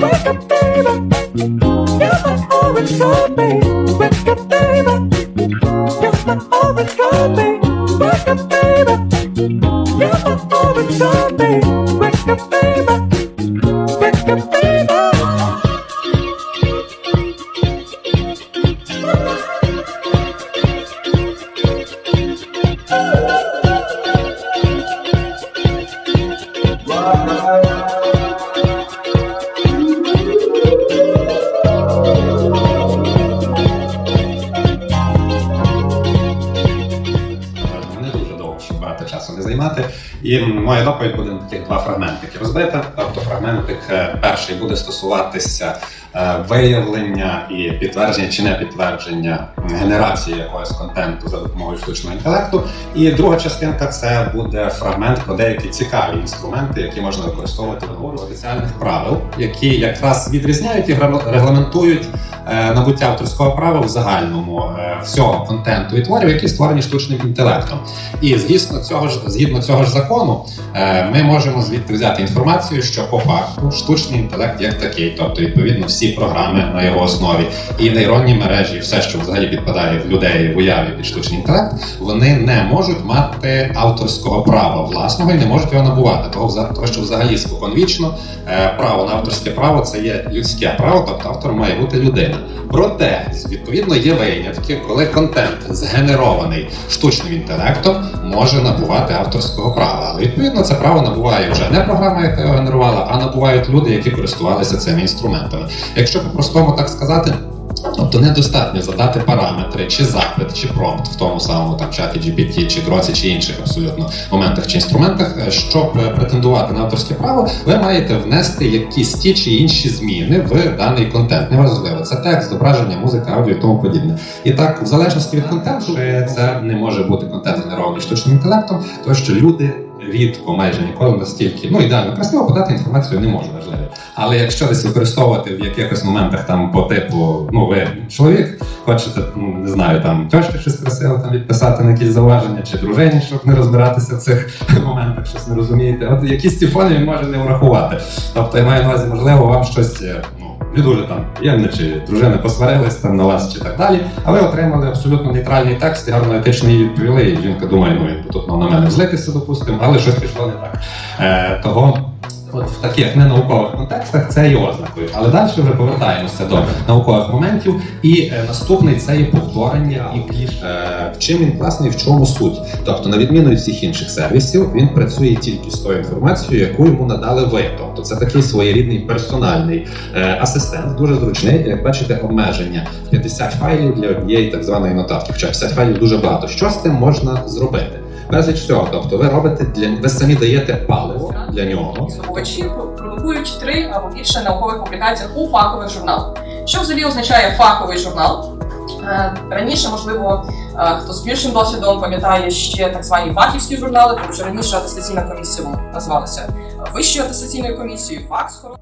Wake up, baby. You're my orange. Wake up, baby. You're my orange. Wake up, baby. You're my orange. Wake up, baby. займати. І моя доповідь буде на таких два фрагментики розбита. Тобто фрагментик е, перший буде стосуватися е, виявлення і підтвердження чи не підтвердження генерації якогось контенту за допомогою штучного інтелекту. І друга частинка це буде фрагмент про деякі цікаві інструменти, які можна використовувати в спеціальних правил, які якраз відрізняють і регламентують е, набуття авторського права в загальному всього контенту і творів, які створені штучним інтелектом. І звісно, цього ж згідно цього ж закону, е, ми можемо звідти взяти інформацію, що по факту штучний інтелект як такий, тобто відповідно всі програми на його основі і нейронні мережі, все, що взагалі підпадає в людей в уяві під штучний інтелект, вони не можуть мати авторського права власного і не можуть його набувати. Того, що взагалі споконвічно е, право на авторське право це є людське право, тобто автор має бути людина. Проте, відповідно, є винятки, коли контент згенерований штучним інтелектом, може набувати авторського права. Але відповідно це право набуває вже не програма, яка його генерувала, а набувають люди, які користувалися цими інструментами. Якщо по-простому так сказати. Тобто недостатньо задати параметри, чи запит, чи промпт в тому самому там чаті GPT, чи Гроці, чи інших абсолютно моментах чи інструментах, е, щоб е, претендувати на авторське право, ви маєте внести якісь ті чи інші зміни в даний контент. Неважливо, це текст, зображення, музика, аудіо і тому подібне. І так, в залежності від контенту, це не може бути контент генерований штучним інтелектом, тому що люди. Рідко, майже ніколи настільки ну ідеально красиво подати інформацію не може важливо. Але якщо десь використовувати в якихось моментах там по типу, ну ви чоловік, хочете, ну не знаю, там тьошки щось красиве там відписати на якісь зауваження, чи дружині, щоб не розбиратися в цих моментах, щось не розумієте. От якісь ці фони він може не врахувати. Тобто я маю на увазі, можливо, вам щось е, ну. Дуже там не чи дружина посварилась там на вас, чи так далі. А ви отримали абсолютно нейтральний текст і гарно етичний відповіли. І жінка думає, ну він тут на мене злитися, допустимо, але щось пішло не так. Е, того От в таких ненаукових контекстах це є ознакою. Але далі вже повертаємося до наукових моментів. І е, наступний це є повторення і кліш. Е, чим він класний, в чому суть? Тобто, на відміну від всіх інших сервісів, він працює тільки з тою інформацією, яку йому надали ви. Тобто, це такий своєрідний персональний е, асистент, дуже зручний. Як бачите, обмеження в 50 файлів для однієї так званої нотатки. Хоча 50 файлів дуже багато. Що з цим можна зробити? Безліч всього. Тобто, ви робите для ви самі даєте паливо для нього. Здобувачі продукують три або більше наукових публікацій у фахових журналах. Що взагалі означає фаховий журнал? Е, Раніше, можливо, е, хто з більшим досвідом пам'ятає ще так звані фахівські журнали, тому що раніше атестаційна комісія називалася Вищою атестаційною комісією, ФАК скоро.